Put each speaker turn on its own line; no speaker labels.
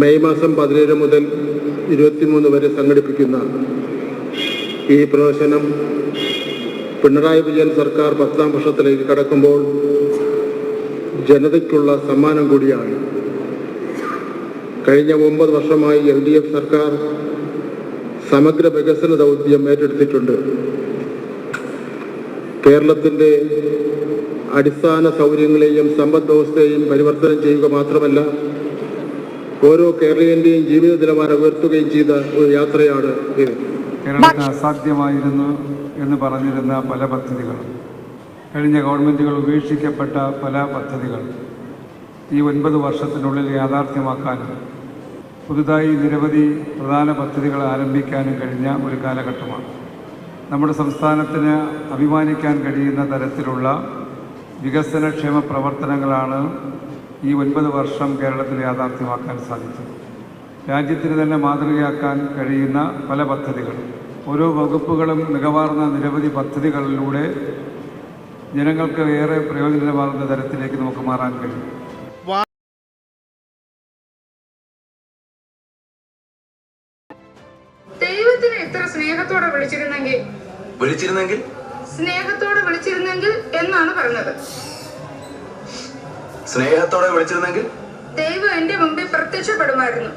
May മാസം പതിനേഴ് മുതൽ ഇരുപത്തിമൂന്ന് വരെ സംഘടിപ്പിക്കുന്ന ഈ പ്രവേശനം പിണറായി വിജയൻ സർക്കാർ പത്താം വർഷത്തിലേക്ക് കടക്കുമ്പോൾ ജനതയ്ക്കുള്ള സമ്മാനം കൂടിയാണ്. കഴിഞ്ഞ ഒമ്പത് വർഷമായി എൽ ഡി എഫ് സർക്കാർ സമഗ്ര വികസന ദൗത്യം ഏറ്റെടുത്തിട്ടുണ്ട്. കേരളത്തിന്റെ അടിസ്ഥാന സൗകര്യങ്ങളെയും സമ്പദ് വ്യവസ്ഥയെയും പരിവർത്തനം ചെയ്യുക മാത്രമല്ല ഓരോ കേരളീയന്റെയും ജീവിത നിലവാരം ഉയർത്തുകയും ചെയ്ത ഒരു യാത്രയാണ് ഇത്.
കേരളത്തിന് അസാധ്യമായിരുന്നു എന്ന് പറഞ്ഞിരുന്ന പല പദ്ധതികളും കഴിഞ്ഞ ഗവൺമെന്റുകൾ ഉപേക്ഷിക്കപ്പെട്ട പല പദ്ധതികൾ ഈ ഒൻപത് വർഷത്തിനുള്ളിൽ യാഥാർത്ഥ്യമാക്കാനും പുതുതായി നിരവധി പ്രധാന പദ്ധതികൾ ആരംഭിക്കാനും കഴിഞ്ഞ ഒരു കാലഘട്ടമാണ്. നമ്മുടെ സംസ്ഥാനത്തിന് അഭിമാനിക്കാൻ കഴിയുന്ന തരത്തിലുള്ള വികസനക്ഷേമ പ്രവർത്തനങ്ങളാണ് ഈ ഒൻപത് വർഷം കേരളത്തിൽ യാഥാർത്ഥ്യമാക്കാൻ സാധിച്ചു. രാജ്യത്തിന് തന്നെ മാതൃകയാക്കാൻ കഴിയുന്ന പല പദ്ധതികൾ ഓരോ വകുപ്പുകളും മികവാർന്ന നിരവധി പദ്ധതികളിലൂടെ ജനങ്ങൾക്ക് ഏറെ പ്രയോജനമാകുന്ന തരത്തിലേക്ക് നമുക്ക് മാറാൻ കഴിയും.
ദൈവത്തിന് എത്ര സ്നേഹത്തോടെ വിളിച്ചിരുന്നെങ്കിൽ
വിളിച്ചിരുന്നെങ്കിൽ?
സ്നേഹത്തോടെ വിളിച്ചിരുന്നെങ്കിൽ എന്നാണ് പറഞ്ഞത്.
സ്നേഹത്തോടെ വിളിച്ചിരുന്നെങ്കിൽ?
ദൈവം എന്റെ മുമ്പിൽ പ്രത്യക്ഷപ്പെടുമായിരുന്നു.